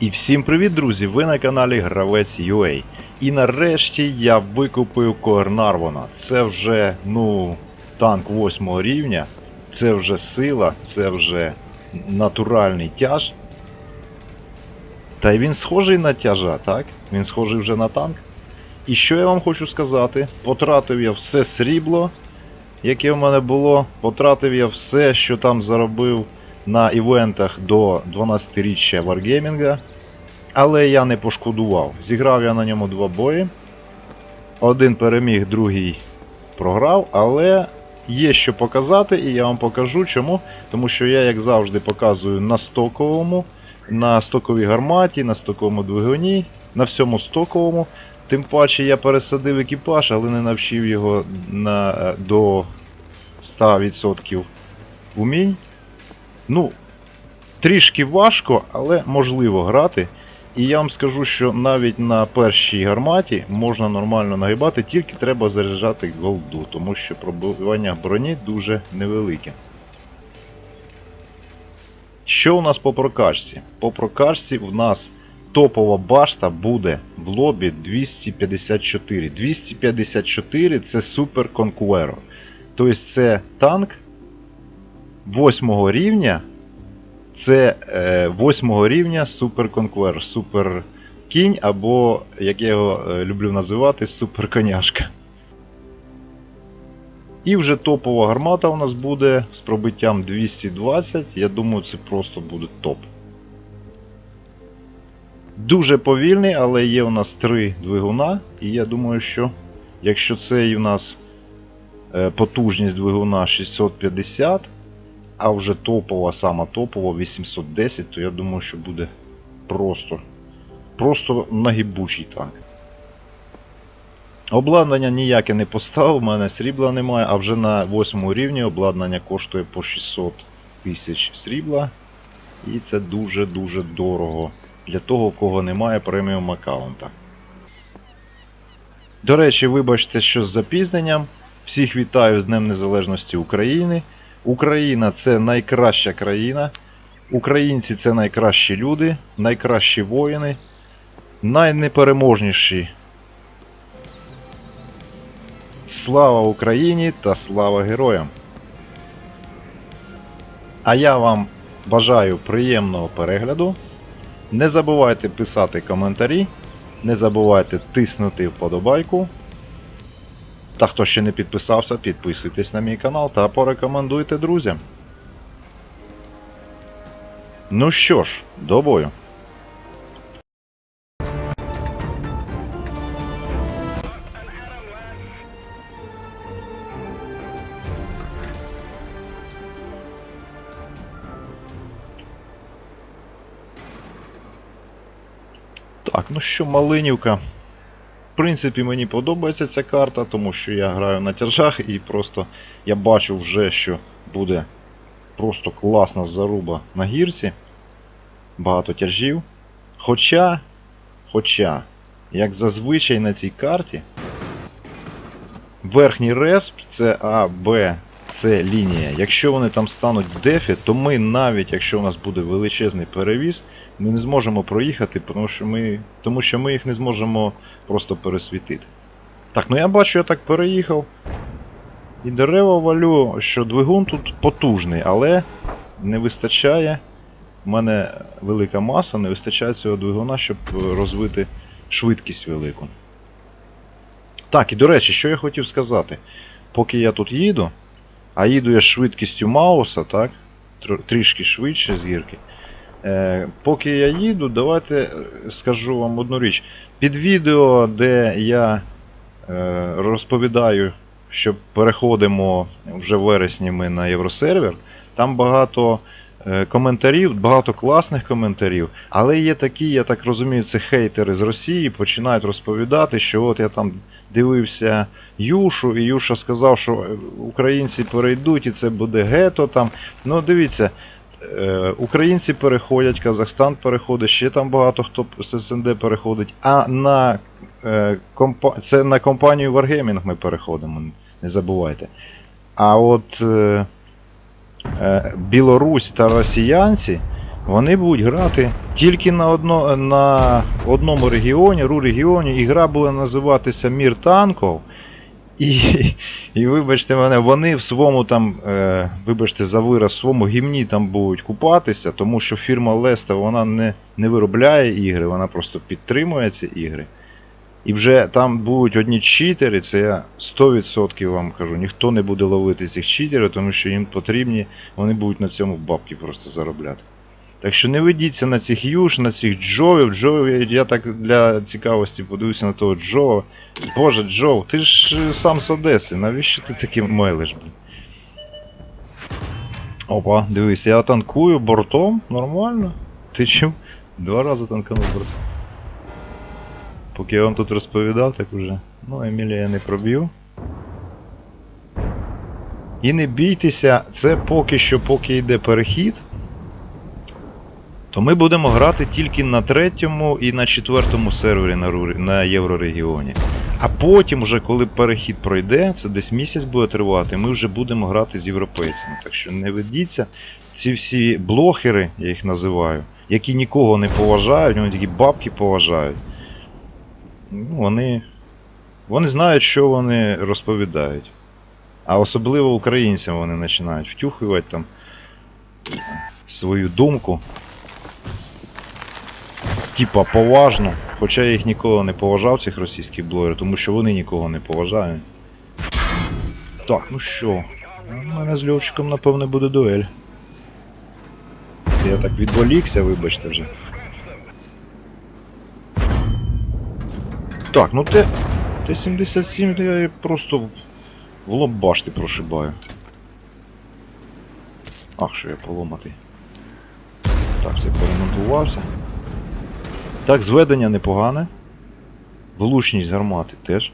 І всім привіт, друзі! Ви на каналі Гравець UA. І нарешті я викупив Коернарвона. Це вже, ну, танк 8 рівня, це вже сила, це вже натуральний тяж. Та й він схожий на тяжа, так? Він схожий вже на танк. І що я вам хочу сказати? Потратив я все срібло, яке в мене було. Потратив я все, що там заробив на івентах до 12-річчя Wargaming. Але я не пошкодував. Зіграв я на ньому два бої. Один переміг, другий програв, але є що показати, і я вам покажу чому. Тому що я, як завжди, показую на стоковому, на стоковій гарматі, на стоковому двигуні, на всьому стоковому. Тим паче я пересадив екіпаж, але не навчив його на, е, до 100% умінь. Ну, трішки важко, але можливо грати. І я вам скажу, що навіть на першій гарматі можна нормально нагибати, тільки треба заряджати голду, тому що пробивання броні дуже невелике. Що у нас по прокачці? По прокачці в нас топова башта буде в лобі 254. 254 це Super Conqueror. Тобто це танк 8 рівня. Це е, 8 рівня Conqueror, Супер кінь, або, як я його е, люблю називати, Супер коняшка. І вже топова гармата у нас буде з пробиттям 220. Я думаю, це просто буде топ. Дуже повільний, але є у нас три двигуна. І я думаю, що якщо цей у нас е, потужність двигуна 650, а вже топова, сама топова 810, то я думаю, що буде просто, просто нагибучий танк. Обладнання ніяке не поставив, у мене срібла немає, а вже на 8 рівні обладнання коштує по 600 тисяч срібла. І це дуже-дуже дорого для того, кого немає преміум аккаунта. До речі, вибачте, що з запізненням. Всіх вітаю з Днем Незалежності України. Україна це найкраща країна. Українці це найкращі люди, найкращі воїни, найнепереможніші. Слава Україні та слава героям! А я вам бажаю приємного перегляду. Не забувайте писати коментарі, не забувайте тиснути вподобайку. Та хто ще не підписався, підписуйтесь на мій канал та порекомендуйте друзям. Ну що ж, до бою. Так, ну що, Малинівка. В принципі, мені подобається ця карта, тому що я граю на тяжах і просто я бачу вже, що буде просто класна заруба на гірці. Багато тяжів. Хоча, хоча, як зазвичай на цій карті, верхній респ це А, Б, С лінія. Якщо вони там стануть дефі, то ми навіть, якщо у нас буде величезний перевіз, ми не зможемо проїхати, тому що ми, тому що ми їх не зможемо просто пересвітити. Так, ну я бачу, я так переїхав. І дерева валю, що двигун тут потужний, але не вистачає. У мене велика маса, не вистачає цього двигуна, щоб розвити швидкість велику. Так, і до речі, що я хотів сказати. Поки я тут їду, а їду я швидкістю Мауса, так? Трішки швидше з гірки. Е, поки я їду, давайте е, скажу вам одну річ. Під відео, де я е, розповідаю, що переходимо вже в вересні ми на євросервер, там багато коментарів, багато класних коментарів, але є такі, я так розумію, це хейтери з Росії, починають розповідати, що от я там дивився Юшу, і Юша сказав, що е, українці перейдуть і це буде гето там. Ну дивіться. Е, Українці переходять, Казахстан переходить, ще там багато хто з СНД переходить. А на е, це на компанію Wargaming ми переходимо, не забувайте. А от е, е, Білорусь та росіянці Вони будуть грати тільки на, одно, на одному регіоні, ру регіоні, і гра буде називатися Мір танков. І, і вибачте мене, вони в своєму там, е, вибачте за вираз, в своєму гімні там будуть купатися, тому що фірма Леста вона не, не виробляє ігри, вона просто підтримує ці ігри. І вже там будуть одні читери, це я 100% вам кажу, ніхто не буде ловити цих читерів, тому що їм потрібні, вони будуть на цьому бабки просто заробляти. Так що не ведіться на цих юж, на цих джовів. Джовів, я, так для цікавості подивився на того Джова. Боже, Джов, ти ж сам з Одеси, навіщо ти таким мелиш, блін? Опа, дивись, я танкую бортом, нормально. Ти чим? Два рази танканув бортом. Поки я вам тут розповідав, так уже. Ну, Емілія я не проб'ю. І не бійтеся, це поки що, поки йде перехід. То ми будемо грати тільки на третьому і на четвертому сервері на, на Єврорегіоні. А потім, уже коли перехід пройде, це десь місяць буде тривати, ми вже будемо грати з європейцями. Так що не ведіться, ці всі блохери, я їх називаю, які нікого не поважають, вони тільки бабки поважають. Ну, вони, вони знають, що вони розповідають. А особливо українцям вони починають втюхувати там свою думку. Типа поважно, хоча я їх ніколи не поважав, цих російських блогерів, тому що вони нікого не поважають. Так, ну що, у мене з Льовчиком, напевне, буде дуель. Це я так відволікся, вибачте вже. Так, ну те. Т-77 я просто в- в лоб башти прошибаю. Ах, що я поломатий. Так, все перемонтувався. Так, зведення непогане. Влучність гармати теж.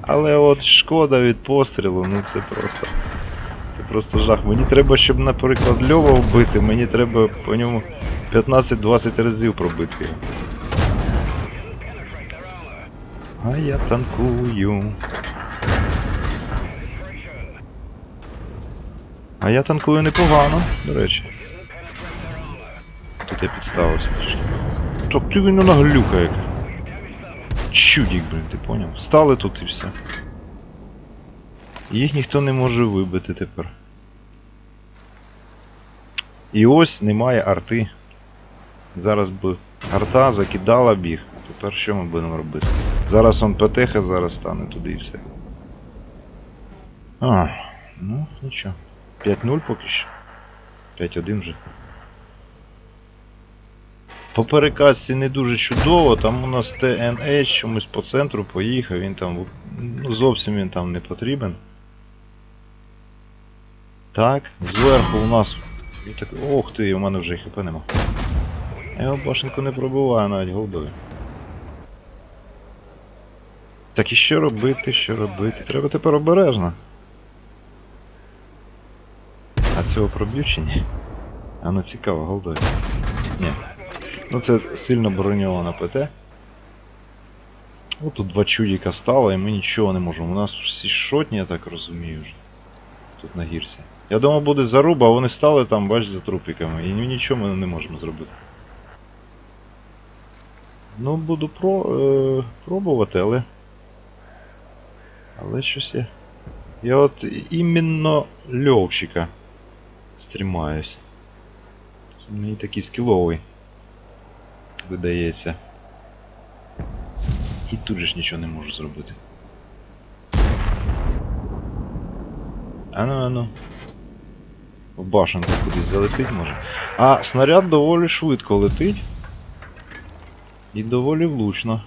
Але от шкода від пострілу, ну це просто. Це просто жах. Мені треба, щоб, наприклад, Льова вбити, мені треба по ньому 15-20 разів пробити його. А я танкую. А я танкую непогано, до речі. Тут я підставився трішки. Так ти він наглюка як. Чудік, блін, ти поняв? Стали тут і все. Їх ніхто не може вибити тепер. І ось немає арти. Зараз би арта закидала біг. Тепер що ми будемо робити? Зараз он ПТХ зараз стане туди і все. А, ну нічого. 5-0 поки що. 5-1 вже. По переказці не дуже чудово, там у нас TNH чомусь по центру поїхав, він там ну, зовсім він там не потрібен. Так, зверху у нас. Так, ох ти, у мене вже хп нема. Я його башенку не пробиваю навіть голдові. Так і що робити, що робити? Треба тепер обережно. А цього проб'ю чи ні? А ну цікаво, голдові. Ні. Ну це сильно броньована ПТ. От тут два чудіка стало і ми нічого не можемо. У нас всі шотні, я так розумію вже. Тут на гірці. Я думав буде заруба, а вони стали там, бач, за трупіками. І нічого ми не можемо зробити. Ну, буду про, е, пробувати, але. Але щось я. Я от іменно льовчика стрімаюсь. Це Мені такий скіловий. Видається. І тут же ж нічого не можу зробити. Ану, ану. В башенку кудись залетить може. А снаряд доволі швидко летить. І доволі влучно.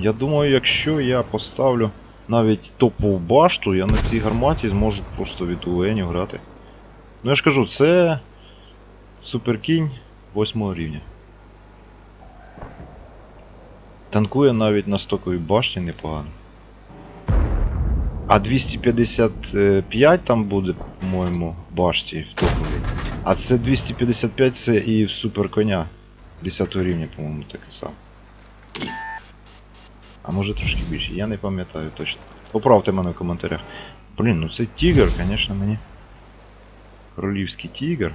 Я думаю, якщо я поставлю навіть топову башту, я на цій гарматі зможу просто від УНів грати. Ну я ж кажу, це суперкінь 8 рівня. Танкує навіть на стоковій башті непогано. А 255 там буде, по-моєму, башті в топовій. А це 255 це і в суперконя 10 рівня, по-моєму, таке саме. А може трошки більше, я не пам'ятаю точно. Поправте мене в коментарях. Блін, ну це тігр, звісно, мені. Королівський тігр.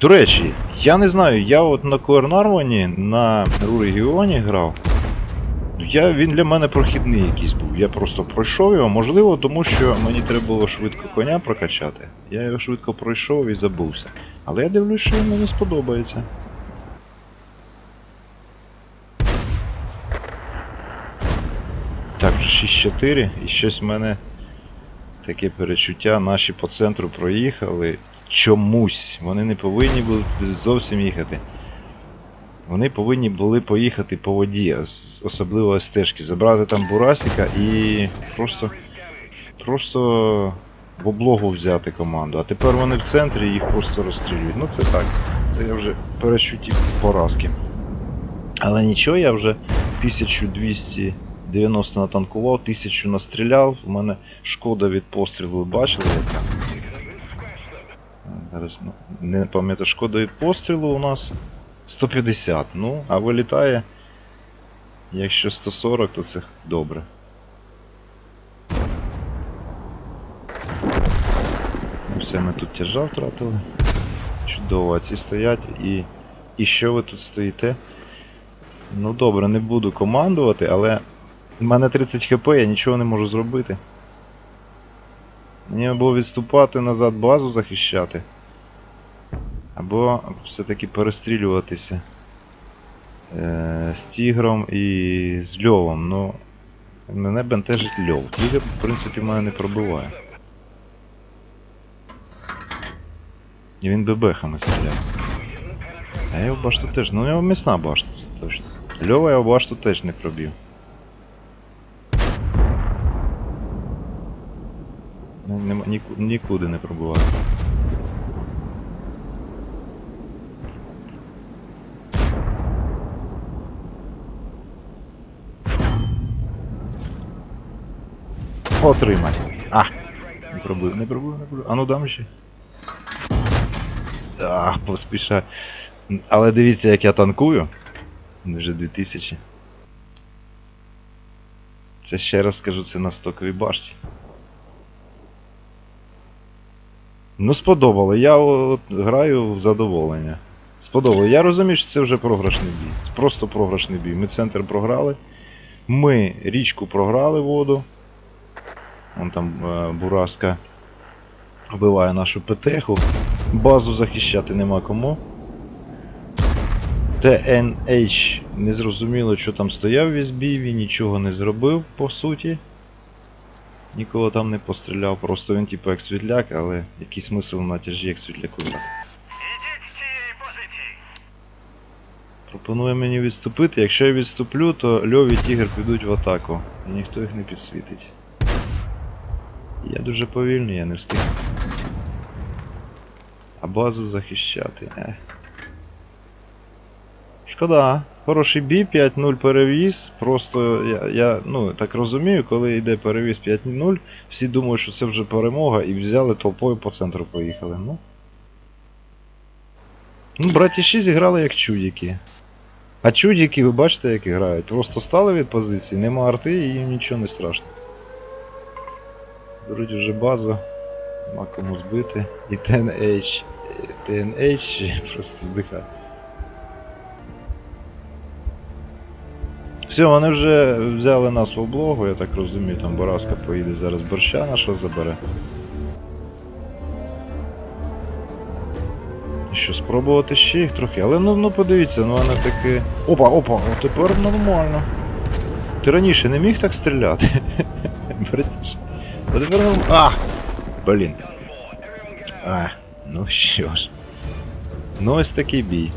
До речі, я не знаю, я от на Коернарвані на Ру-регіоні грав. Я, він для мене прохідний якийсь був. Я просто пройшов його, можливо, тому що мені треба було швидко коня прокачати. Я його швидко пройшов і забувся. Але я дивлюсь, що він мені сподобається. Так, вже 6-4, і щось в мене таке перечуття. Наші по центру проїхали. Чомусь. Вони не повинні були зовсім їхати. Вони повинні були поїхати по воді, особливо стежки, забрати там Бурасика і просто. Просто в облогу взяти команду. А тепер вони в центрі їх просто розстрілюють. Ну це так. Це я вже перечуті поразки. Але нічого, я вже 1290 натанкував, 1000 настріляв. У мене шкода від пострілу, бачили? Зараз ну, не пам'ятаю, шкода від пострілу у нас 150. Ну, а вилітає. Якщо 140, то це добре. Ну, Все, ми тут тяжа втратили. Чудово, а ці стоять і. І що ви тут стоїте? Ну добре, не буду командувати, але в мене 30 хп, я нічого не можу зробити. Мені або відступати назад базу захищати. Або все-таки перестрілюватися е, з тігром і з льовом. Ну, мене бентежить льов. Тігр, в принципі, мене не пробиває. І він бебехами стріляє. А я його башту теж. Ну у нього міцна башта, це точно. Льова його башту теж не пробив. Ну, нема- ніку- нікуди не пробиває. Отримай. А! Не пробив, не пробив, не пробив. А ну дам ще. А, поспішаю. Але дивіться, як я танкую. Вже 2000. Це ще раз скажу, це на стоковій башті. Ну, сподобало. Я от граю в задоволення. Сподобало. Я розумію, що це вже програшний бій. Просто програшний бій. Ми центр програли. Ми річку програли воду. Вон там е, Бураска вбиває нашу ПТХу. Базу захищати нема кому. TNH не зрозуміло, що там стояв весь бій, він нічого не зробив, по суті. Нікого там не постріляв, просто він типу як світляк, але який смисл на тяжі як цієї позиції. Пропонує мені відступити. Якщо я відступлю, то Льов і Тігр підуть в атаку. І ніхто їх не підсвітить. Я дуже повільний, я не встиг. А базу захищати. Ех. Шкода. Хороший бій, 5-0 перевіз. Просто я, я ну, так розумію, коли йде перевіз 5-0, всі думають, що це вже перемога і взяли толпою по центру поїхали. Ну. Ну, браті 6 грали як чудики. А чудики, ви бачите, як грають. Просто стали від позиції, нема арти і їм нічого не страшно. Беруть вже базу, нема кому збити. І і TNH просто здихає. Все, вони вже взяли нас в облогу, я так розумію, там Боразка поїде зараз борща нашого забере. Що, спробувати ще їх трохи, але ну, ну подивіться, ну вони таки. Опа, опа, о, тепер нормально. Ти раніше не міг так стріляти? Братіш. А тепер норм- А! Блін. А, ну що ж. Ну ось такий бій.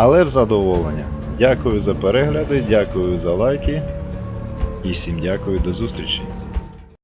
Але в задоволення. Дякую за перегляди, дякую за лайки. І всім дякую, до зустрічі.